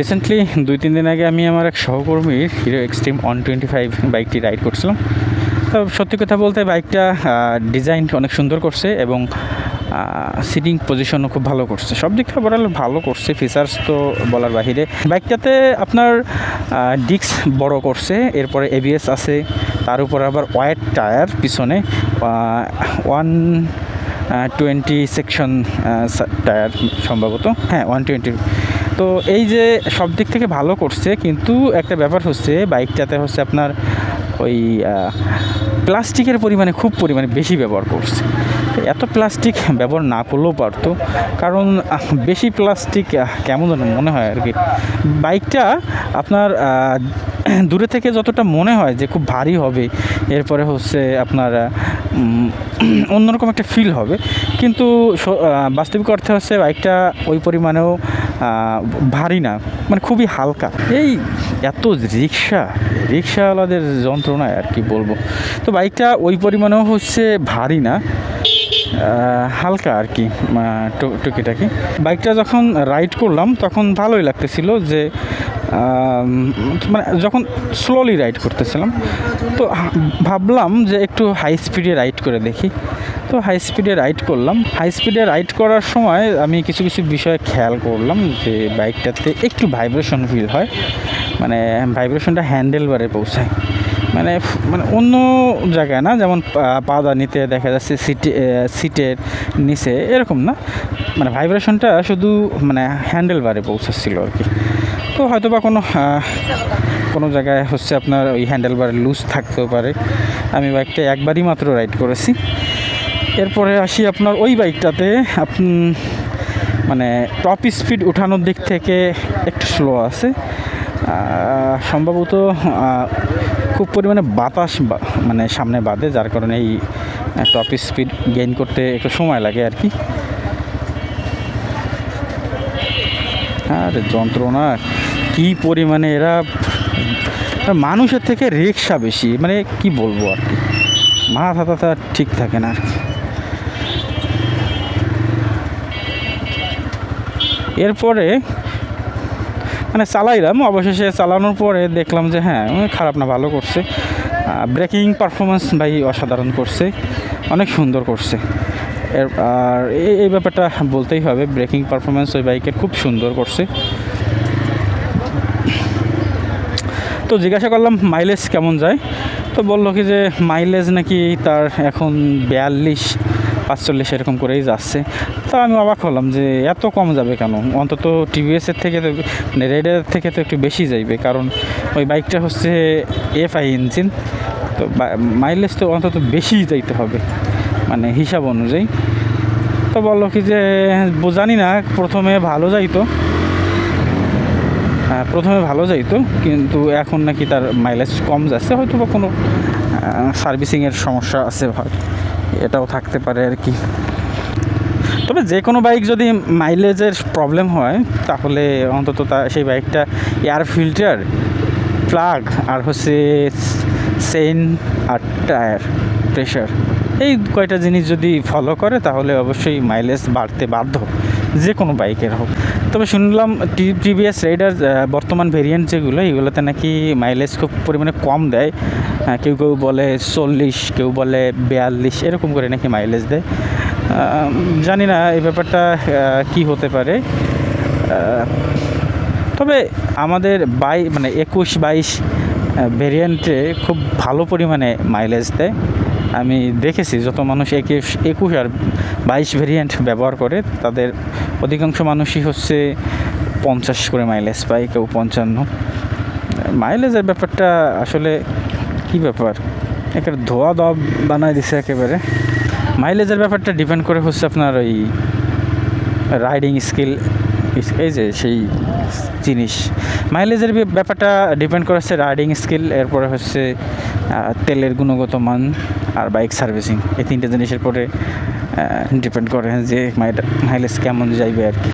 Recently দুই, তিন দিন আগে আমি আমার এক সহকর্মীর Hero Xtreme one twenty five বাইকটি রাইড করছিলাম। তো সত্যি কথা বলতে বাইকটা ডিজাইন অনেক সুন্দর করছে এবং সিটিং পজিশনও খুব ভালো করছে। সব দিক থেকে বলার ভালো করছে ফিচার্স তো বলার বাহিরে। বাইকটাতে আপনার ডিস্ক বড় করছে, এরপরে এবিএস আছে, তার উপর আবার ওয়াইড টায়ার পিছনে ওয়ান টোয়েন্টি সেকশন টায়ার সম্ভবত। হ্যাঁ ওয়ান টোয়েন্টি তো এই যে সব দিক থেকে ভালো করছে, কিন্তু একটা ব্যাপার হচ্ছে, বাইকটাতে হচ্ছে আপনার ওই প্লাস্টিকের পরিমাণে খুব পরিমাণে বেশি ব্যবহার করছে। এত প্লাস্টিক ব্যবহার না করলেও পারতো। কারণ বেশি প্লাস্টিক কেমন যেন মনে হয় আর কি। বাইকটা আপনার দূরে থেকে যতটা মনে হয় যে খুব ভারী হবে, এরপরে হচ্ছে আপনার অন্যরকম একটা ফিল হবে। কিন্তু বাস্তবিক অর্থে হচ্ছে বাইকটা ওই পরিমাণেও ভারী না মানে খুবই হালকা। এই এত রিক্সা, রিক্সাওয়ালাদের যন্ত্রণায় আর কি বলব। তো বাইকটা ওই পরিমাণেও হচ্ছে ভারী না হালকা আর কি টুকিটাকি। বাইকটা যখন রাইড করলাম, তখন ভালোই লাগতেছিল যে মানে যখন স্লোলি রাইড করতেছিলাম, তো ভাবলাম যে একটু হাই স্পিডে রাইড করে দেখি। তো হাই স্পিডে রাইড করলাম। হাই স্পিডে রাইড করার সময় আমি কিছু কিছু বিষয় খেয়াল করলাম যে বাইকটাতে একটু ভাইব্রেশন ফিল হয়। মানে ভাইব্রেশনটা হ্যান্ডেল বারে পৌঁছায়। মানে মানে অন্য জায়গায় না, যেমন পা- পাদানিতে দেখা যাচ্ছে সিটে সিটের নিচে, এরকম না? মানে ভাইব্রেশনটা শুধু মানে হ্যান্ডেল বারে পৌঁছাচ্ছিল আর কি। তো হয়তো বা কোনো কোনো জায়গায় হচ্ছে আপনার ওই হ্যান্ডেল বার লুজ থাকতেও পারে। আমি বাইকটা একবারই মাত্র রাইড করেছি। এরপরে আসি আপনার ওই বাইকটাতে, আপনি মানে টপ স্পিড উঠানোর দিক থেকে একটু স্লো আছে। সম্ভবত খুব পরিমাণে বাতাস মানে সামনে বাদে, যার কারণে এই টপ স্পিড গেইন করতে একটু সময় লাগে আর কি। আর যন্ত্রণা, কি পরিমাণে এরা মানুষের থেকে রিক্সা বেশি মানে কি বলব আর কি। মাথা টাথা ঠিক থাকে না আর কি। এরপরে মানে চালাইলাম, অবশেষে চালানোর পরে দেখলাম যে হ্যাঁ খারাপ না, ভালো করছে। ব্রেকিং পারফরমেন্স ভাই অসাধারণ করছে, অনেক সুন্দর করছে। এর, আর এই ব্যাপারটা বলতেই হবে ব্রেকিং পারফরমেন্স ওই বাইকের খুব সুন্দর করছে। তো জিজ্ঞাসা করলাম মাইলেজ কেমন যায়? তো বলল কি যে মাইলেজ নাকি তার এখন বিয়াল্লিশ পাঁচচল্লিশ এরকম করেই যাচ্ছে। তা আমি অবাক হলাম যে এত কম যাবে কেন? অন্তত টিভিএসের থেকে তো মানে রেডের থেকে তো একটু বেশি যাইবে কারণ ওই বাইকটা হচ্ছে এফআই ইঞ্জিন তো মাইলেজ তো অন্তত বেশি যাইতে হবে মানে হিসাব অনুযায়ী। তো বলল কি যে জানি না প্রথমে ভালো যাইতো। হ্যাঁ, প্রথমে ভালো যাইতো কিন্তু এখন নাকি তার মাইলেজ কম যাচ্ছে হয়তো বা কোনো সার্ভিসিংয়ের সমস্যা আছে ভাই। এটাও থাকতে পারে আর কি। তবে যে কোনো বাইক যদি মাইলেজের প্রবলেম হয়, তাহলে অন্তত তা, সেই বাইকটা এয়ার ফিল্টার প্লাগ আর হচ্ছে চেইন আর টায়ার প্রেশার এই কয়টা জিনিস যদি ফলো করে, তাহলে অবশ্যই মাইলেজ বাড়তে বাধ্য। যে কোনো বাইকের হোক। তবে শুনলাম টিভিএস রাইডার বর্তমান ভেরিয়েন্ট যেগুলো, এগুলোতে নাকি মাইলেজ খুব পরিমাণে কম দেয়। কেউ কেউ বলে চল্লিশ, কেউ বলে বিয়াল্লিশ, এরকম করে নাকি মাইলেজ দেয়। জানি না এই ব্যাপারটা কি হতে পারে। তবে আমাদের বাই মানে একুশ বাইশ ভেরিয়েন্টে খুব ভালো পরিমাণে মাইলেজ দেয়। আমি দেখেছি যত মানুষ একুশ একুশ আর বাইশ ভেরিয়েন্ট ব্যবহার করে, তাদের অধিকাংশ মানুষই হচ্ছে পঞ্চাশ করে মাইলেজ পায়, কেউ পঞ্চান্ন। মাইলেজের ব্যাপারটা আসলে কি ব্যাপার? একেবারে ধোয়া দোয়া বানায় দিছে একেবারে। মাইলেজের ব্যাপারটা ডিপেন্ড করে হচ্ছে আপনার ওই রাইডিং স্কিল এই যে সেই জিনিস। মাইলেজের ব্যাপারটা ডিপেন্ড করে হচ্ছে রাইডিং স্কিল এরপরে হচ্ছে তেলের গুণগত মান আর বাইক সার্ভিসিং এই তিনটে জিনিসের পরে ডিপেন্ড করে যে মাইলেজ কেমন যাইবে আর কি।